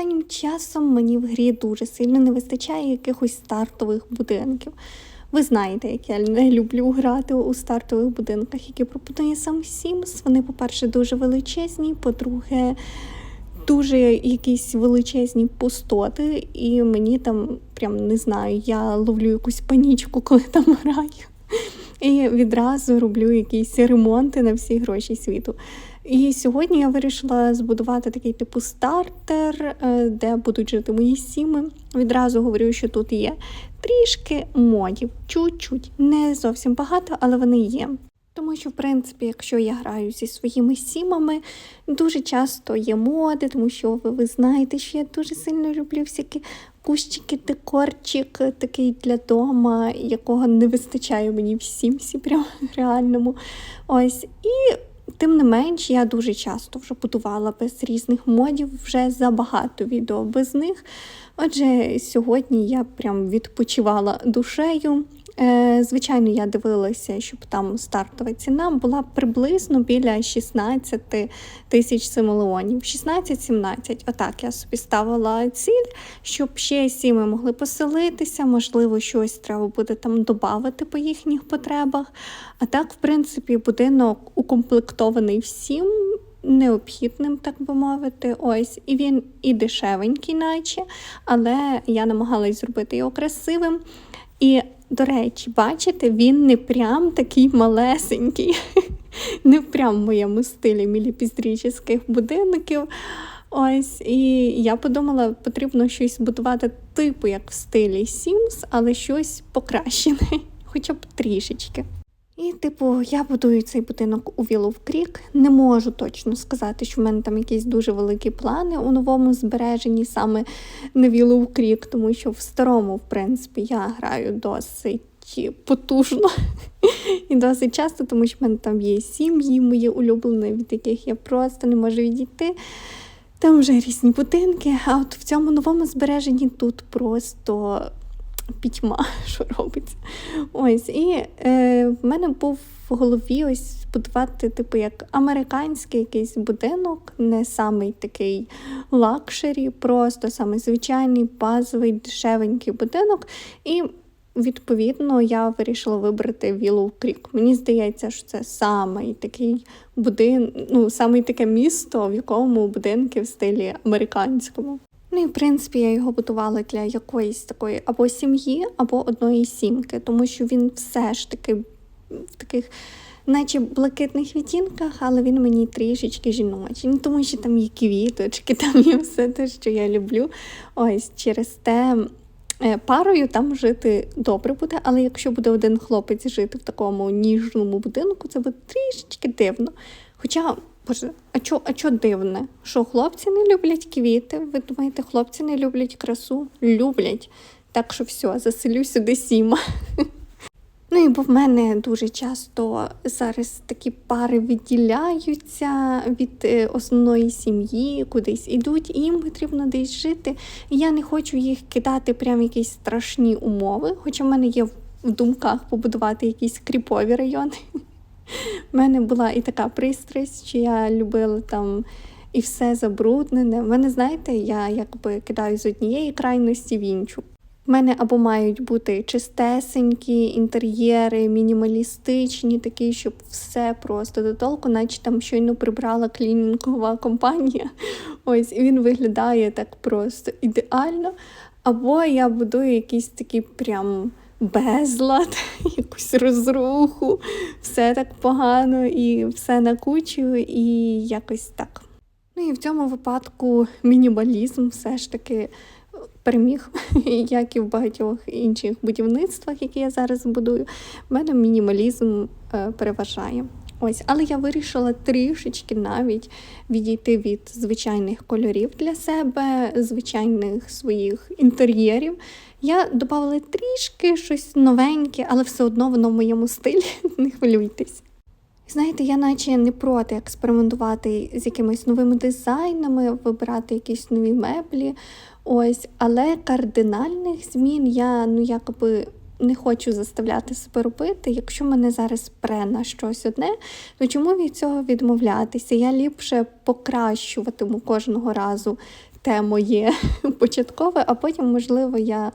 Останнім часом мені в грі дуже сильно не вистачає якихось стартових будинків. Ви знаєте, як я не люблю грати у стартових будинках, які пропонує сам Sims. Вони, по-перше, дуже величезні, по-друге, дуже якісь величезні пустоти, і мені там прям не знаю, я ловлю якусь панічку, коли там граю. І відразу роблю якісь ремонти на всі гроші світу. І сьогодні я вирішила збудувати такий типу стартер, е, де будуть жити мої сіми. Відразу говорю, що тут є трішки модів, чуть-чуть, не зовсім багато, але вони є. Тому що, в принципі, якщо я граю зі своїми сімами, дуже часто є моди, тому що ви, ви знаєте, що я дуже сильно люблю всякі кущики, декорчик такий для дома, якого не вистачає мені в сімсі, прям реальному. Ось. І тим не менш, я дуже часто вже будувала без різних модів, вже забагато відео без них. Отже, сьогодні я прям відпочивала душею. Е, Звичайно, я дивилася, щоб там стартова ціна була приблизно біля 16 тисяч симелеонів. 16-17. Отак я собі ставила ціль, щоб ще сіми могли поселитися, можливо, щось треба буде там додати по їхніх потребах. А так, в принципі, будинок укомплектований всім. Необхідним, так би мовити, ось і він і дешевенький, наче, але я намагалась зробити його красивим. І, до речі, бачите, він не прям такий малесенький, не прям в моєму стилі міліпіздрічних будинків. Ось, і я подумала, потрібно щось будувати типу, як в стилі Sims, але щось покращене, хоча б трішечки. І, типу, я будую цей будинок у Willow Creek. Не можу точно сказати, що в мене там якісь дуже великі плани у новому збереженні, саме на Willow Creek, тому що в старому, в принципі, я граю досить потужно і досить часто, тому що в мене там є сім'ї, мої улюблені, від яких я просто не можу відійти. Там вже різні будинки, а от в цьому новому збереженні тут просто пітьма, що робиться. Ось, і е, в мене був в голові ось будувати, типу, як американський якийсь будинок, не самий такий лакшері, просто саме звичайний, базовий, дешевенький будинок. І Відповідно, я вирішила вибрати Willow Creek. Мені здається, що це самий такий будин, ну, саме таке місто, в якому будинки в стилі американському. Ну і в принципі я його будувала для якоїсь такої або сім'ї, або одної сімки, тому що він все ж таки в таких, наче блакитних відтінках, але він мені трішечки жіночий. Ну, тому що там є квіточки, там є все те, що я люблю. Ось через те. е, Парою там жити добре буде, але якщо буде один хлопець жити в такому ніжному будинку, це буде трішечки дивно. Хоча Боже, а чо, а чо дивне? Що хлопці не люблять квіти? Ви думаєте, хлопці не люблять красу? Люблять. Так що все, заселю сюди сіма. Ну і бо в мене дуже часто зараз такі пари відділяються від е, основної сім'ї, кудись ідуть, і їм потрібно десь жити. Я не хочу їх кидати прямо в якісь страшні умови, хоча в мене є в думках побудувати якісь кріпові райони. У мене була і така пристрасть, що я любила там і все забруднене. У мене, знаєте, я якби кидаю з однієї крайності в іншу. У мене або мають бути чистесенькі інтер'єри, мінімалістичні, такі, щоб все просто до толку, наче там щойно прибрала клінінгова компанія. Ось, і він виглядає так просто ідеально. Або я будую якісь такі прям безлад, якусь розруху, все так погано і все на кучу, і якось так. Ну і в цьому випадку мінімалізм все ж таки переміг, як і в багатьох інших будівництвах, які я зараз будую. В мене мінімалізм е, переважає. Ось, але я вирішила трішечки навіть відійти від звичайних кольорів для себе, звичайних своїх інтер'єрів. Я додавала трішки щось новеньке, але все одно воно в моєму стилі. Не хвилюйтесь. Знаєте, я наче не проти експериментувати з якимись новими дизайнами, вибирати якісь нові меблі. Ось, але кардинальних змін я ну якби не хочу заставляти себе робити. Якщо мене зараз пре на щось одне, то чому від цього відмовлятися? Я ліпше покращуватиму кожного разу те моє початкове, а потім, можливо, я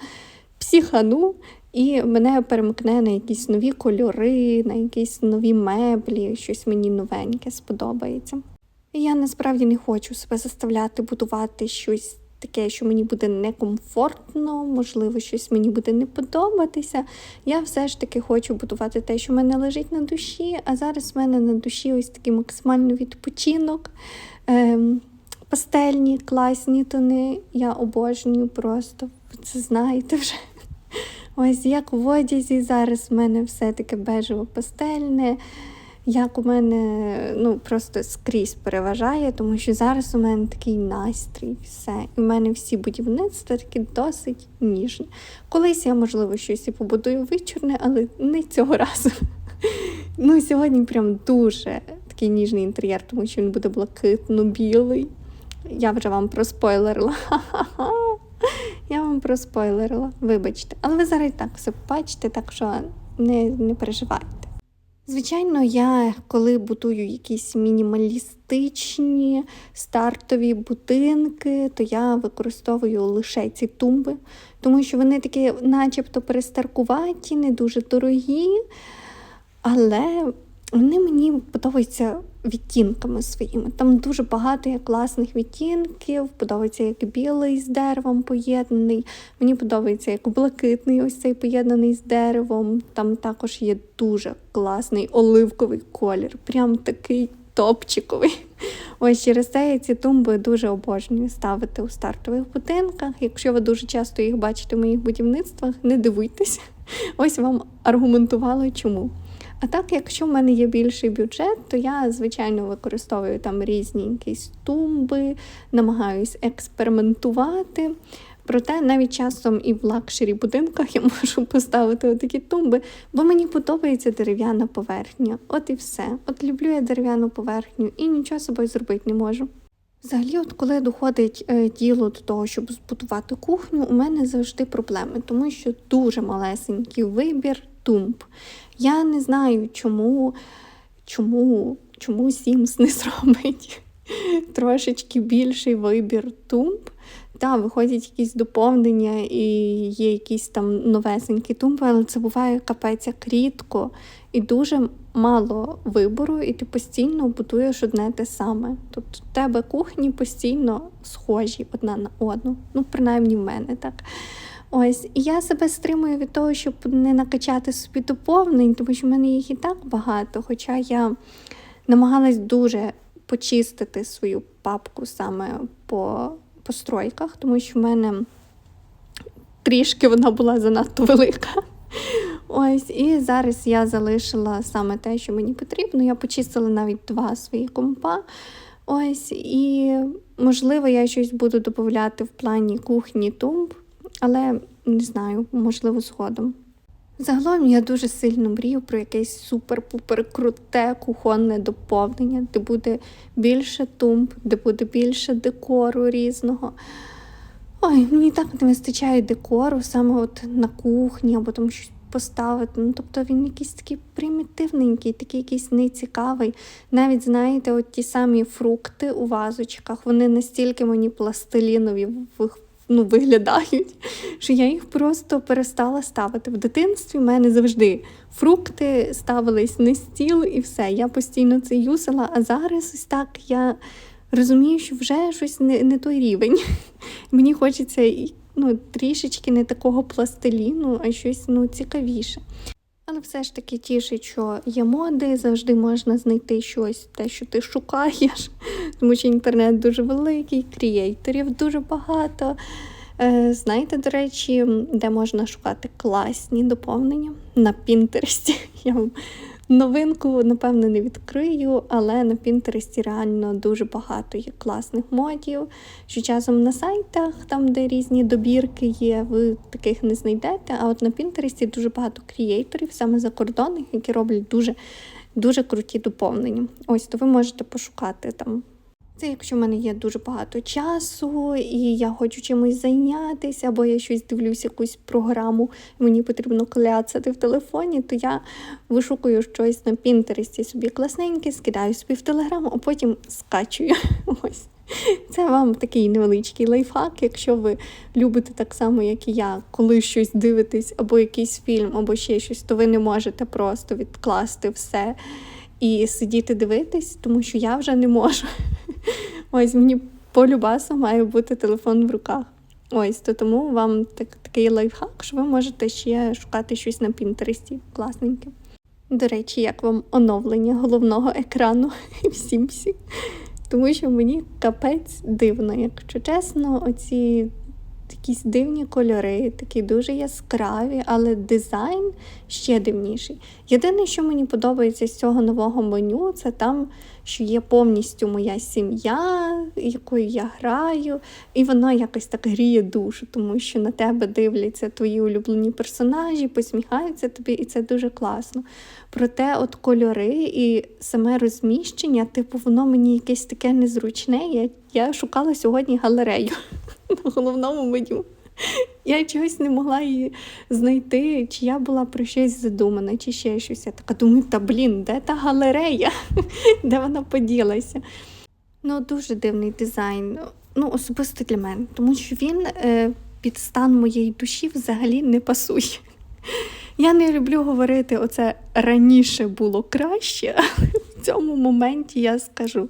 психану і мене перемкне на якісь нові кольори, на якісь нові меблі, щось мені новеньке сподобається. І я насправді не хочу себе заставляти будувати щось таке, що мені буде некомфортно, можливо, щось мені буде не подобатися. Я все ж таки хочу будувати те, що в мене лежить на душі, а зараз в мене на душі ось такий максимальний відпочинок. Ем, Пастельні, класні тони. Я обожнюю просто. Ви це знаєте вже. Ось як в одязі зараз в мене все таке бежево пастельне. Як у мене ну, просто скрізь переважає, тому що зараз у мене такий настрій, все. І в мене всі будівництва такі досить ніжні. Колись я, можливо, щось і побудую вичорне, але не цього разу. Ну, сьогодні прям дуже такий ніжний інтер'єр, тому що він буде блакитно-білий. Я вже вам проспойлерила. Я вам проспойлерила, вибачте. Але ви зараз так все бачите, так що не, не переживайте. Звичайно, я коли будую якісь мінімалістичні стартові будинки, то я використовую лише ці тумби, тому що вони такі, начебто, перестаркуваті, не дуже дорогі, але вони мені подобаються відтінками своїми. Там дуже багато є класних відтінків, подобається як білий з деревом поєднаний. Мені подобається як блакитний, ось цей поєднаний з деревом. Там також є дуже класний оливковий колір, прям такий топчиковий. Ось через це я ці тумби дуже обожнюю ставити у стартових будинках. Якщо ви дуже часто їх бачите в моїх будівництвах, не дивуйтесь. Ось вам аргументувала чому. А так, якщо в мене є більший бюджет, то я, звичайно, використовую там різні якісь тумби, намагаюсь експериментувати. Проте навіть часом і в лакшері будинках я можу поставити такі тумби, бо мені подобається дерев'яна поверхня. От і все. От люблю я дерев'яну поверхню і нічого собою зробити не можу. Взагалі, от коли доходить е, діло до того, щоб збудувати кухню, у мене завжди проблеми, тому що дуже малесенький вибір тумб. Я не знаю, чому, чому, чому Sims не зробить трошечки більший вибір тумб. Так, виходять якісь доповнення і є якісь там новесенькі тумби, але це буває капець як рідко і дуже мало вибору, і ти постійно будуєш одне те саме. Тобто в тебе кухні постійно схожі одна на одну. Ну, принаймні в мене так. Ось, і я себе стримую від того, щоб не накачати собі доповнень, тому що в мене їх і так багато. Хоча я намагалась дуже почистити свою папку саме по постройках, тому що в мене трішки вона була занадто велика. Ось, і зараз я залишила саме те, що мені потрібно. Я почистила навіть два свої компа. Ось, і, можливо, я щось буду додати в плані кухні тумб, але не знаю, можливо, згодом. Загалом я дуже сильно мрію про якесь супер-пупер круте кухонне доповнення, де буде більше тумб, де буде більше декору різного. Ой, мені так не вистачає декору саме от на кухні або там щось поставити. Ну, тобто він якийсь такий примітивненький, такий якийсь нецікавий. Навіть, знаєте, от ті самі фрукти у вазочках, вони настільки мені пластилінові ну, виглядають, що я їх просто перестала ставити. В дитинстві в мене завжди фрукти ставились на стіл і все. Я постійно це юсила, а зараз ось так я розумію, що вже щось не не той рівень. Мені хочеться ну, трішечки не такого пластиліну, а щось ну, цікавіше. Але все ж таки тішить, що є моди, завжди можна знайти щось, те, що ти шукаєш, тому що інтернет дуже великий, крієйторів дуже багато. Е, знаєте, до речі, де можна шукати класні доповнення на Пінтересті. Я вам Новинку, напевно, не відкрию, але на Пінтересті реально дуже багато є класних модів. Що часом на сайтах, там, де різні добірки є, ви таких не знайдете. А от на Пінтересті дуже багато крієйторів, саме закордонних, які роблять дуже дуже круті доповнення. Ось, то ви можете пошукати там це якщо в мене є дуже багато часу, і я хочу чимось зайнятися, або я щось дивлюсь, якусь програму, і мені потрібно кляцати в телефоні, то я вишукую щось на Пінтересті собі класненьке, скидаю собі в телеграм, а потім скачую. Ось. Це вам такий невеличкий лайфхак, якщо ви любите так само, як і я, коли щось дивитесь, або якийсь фільм, або ще щось, то ви не можете просто відкласти все і сидіти дивитись, тому що я вже не можу. Ось мені по любасу має бути телефон в руках. Ось, то тому вам так, такий лайфхак, що ви можете ще шукати щось на Пінтересті класненьке. До речі, як вам оновлення головного екрану в Сімсі? Тому що мені капець дивно, якщо чесно, оці якісь дивні кольори, такі дуже яскраві, але дизайн ще дивніший. Єдине, що мені подобається з цього нового меню, це там, що є повністю моя сім'я, якою я граю, і воно якось так гріє душу, тому що на тебе дивляться твої улюблені персонажі, посміхаються тобі, і це дуже класно. Проте, от кольори і саме розміщення, типу, воно мені якесь таке незручне. Я, я шукала сьогодні галерею на головному меню. Я чогось не могла її знайти, чи я була про щось задумана, чи ще щось. Я така думаю, та блін, де та галерея? Де вона поділася? Ну, дуже дивний дизайн. Ну, особисто для мене, тому що він е, під стан моєї душі взагалі не пасує. Я не люблю говорити, оце раніше було краще, але в цьому моменті я скажу.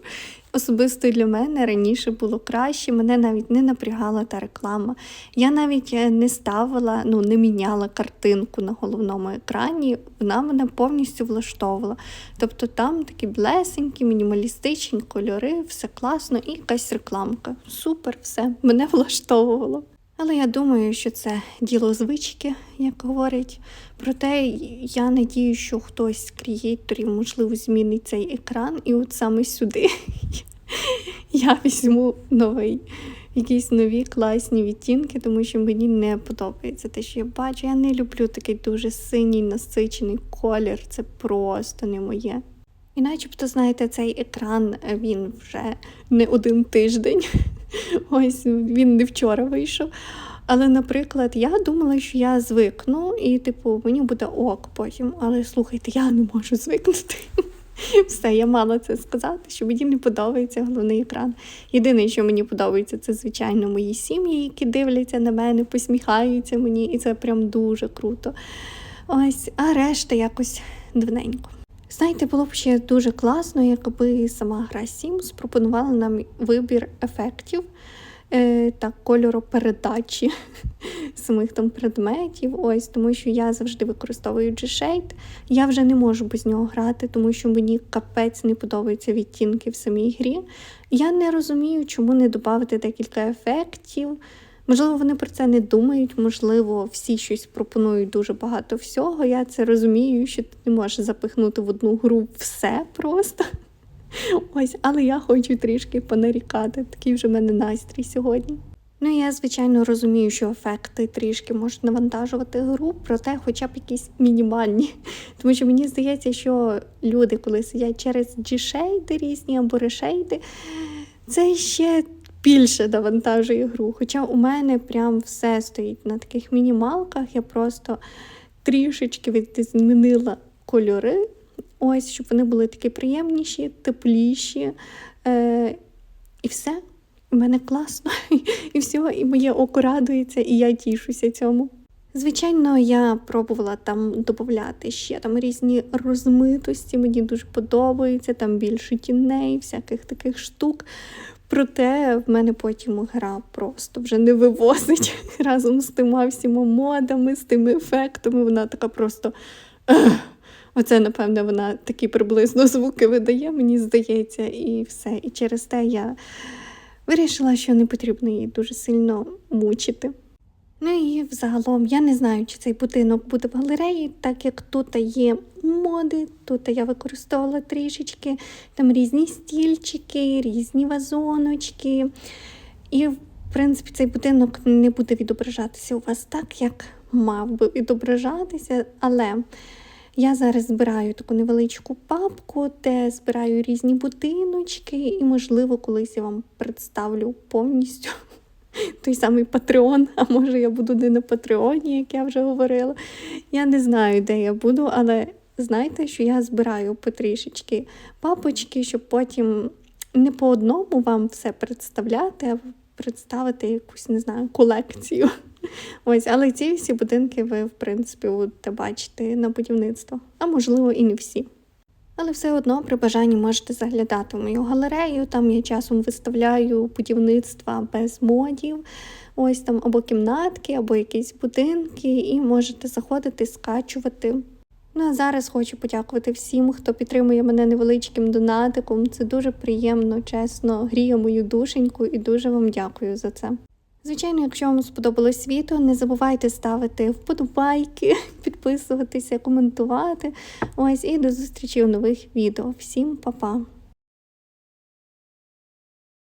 Особисто для мене раніше було краще, мене навіть не напрягала та реклама. Я навіть е, не ставила, ну не міняла картинку на головному екрані, вона мене повністю влаштовувала. Тобто там такі блесенькі, мінімалістичні кольори, все класно і якась рекламка. Супер, все, мене влаштовувало. Але я думаю, що це діло звички, як говорять. Проте я надію, що хтось з креаторів, можливо, змінить цей екран, і от саме сюди я візьму новий, якісь нові класні відтінки, тому що мені не подобається те, що я бачу. Я не люблю такий дуже синій насичений колір. Це просто не моє. І начебто, знаєте, цей екран він вже не один тиждень. Ось він не вчора вийшов. Але, наприклад, я думала, що я звикну, і, типу, мені буде ок потім. Але слухайте, я не можу звикнути. Все, я мала це сказати, що мені не подобається головний екран. Єдине, що мені подобається, це, звичайно, мої сім'ї, які дивляться на мене, посміхаються мені, і це прям дуже круто. Ось, а решта якось дивненько. Знаєте, було б ще дуже класно, якби сама гра Sims пропонувала нам вибір ефектів е, та кольоропередачі самих там предметів. Ось, Тому що я завжди використовую G-Shade. Я вже не можу без нього грати, тому що мені капець не подобаються відтінки в самій грі. Я не розумію, чому не додати декілька ефектів. Можливо, вони про це не думають, можливо, всі щось пропонують дуже багато всього. Я це розумію, що ти не можеш запихнути в одну гру все просто. Ось, але я хочу трішки понарікати. Такий вже в мене настрій сьогодні. Ну, я, звичайно, розумію, що ефекти трішки можуть навантажувати гру, проте хоча б якісь мінімальні. Тому що мені здається, що люди, коли сидять через G-шейди різні або решейди, це ще більше навантажує гру. Хоча у мене прям все стоїть на таких мінімалках, я просто трішечки змінила кольори, ось, щоб вони були такі приємніші, тепліші. Е, І все. У мене класно, і все, і моє око радується, і я тішуся цьому. Звичайно, я пробувала там додати ще там різні розмитості, мені дуже подобається, там більше тіней, всяких таких штук. Проте в мене потім гра просто вже не вивозить разом з тима всіма модами, з тими ефектами. Вона така просто. Оце, напевне, вона такі приблизно звуки видає, мені здається, і все. І через те я вирішила, що не потрібно її дуже сильно мучити. Ну і взагалом я не знаю, чи цей будинок буде в галереї, так як тут є моди, тут я використовувала трішечки там різні стільчики, різні вазоночки. І, в принципі, цей будинок не буде відображатися у вас так, як мав би відображатися, але. Я зараз збираю таку невеличку папку, де збираю різні будиночки, і, можливо, колись я вам представлю повністю той самий Патреон, а може я буду не на Патреоні, як я вже говорила. Я не знаю, де я буду, але знайте, що я збираю потрішечки папочки, щоб потім не по одному вам все представляти, а представити якусь, не знаю, колекцію. Ось, але ці всі будинки ви, в принципі, будете бачити на будівництво, а можливо і не всі. Але все одно при бажанні можете заглядати в мою галерею. Там я часом виставляю будівництва без модів, ось там або кімнатки, або якісь будинки, і можете заходити, скачувати. Ну а зараз хочу подякувати всім, хто підтримує мене невеличким донатиком. Це дуже приємно, чесно, гріє мою душеньку і дуже вам дякую за це. Звичайно, якщо вам сподобалось відео, не забувайте ставити вподобайки, підписуватися, коментувати. Ось і до зустрічі у нових відео. Всім па-па!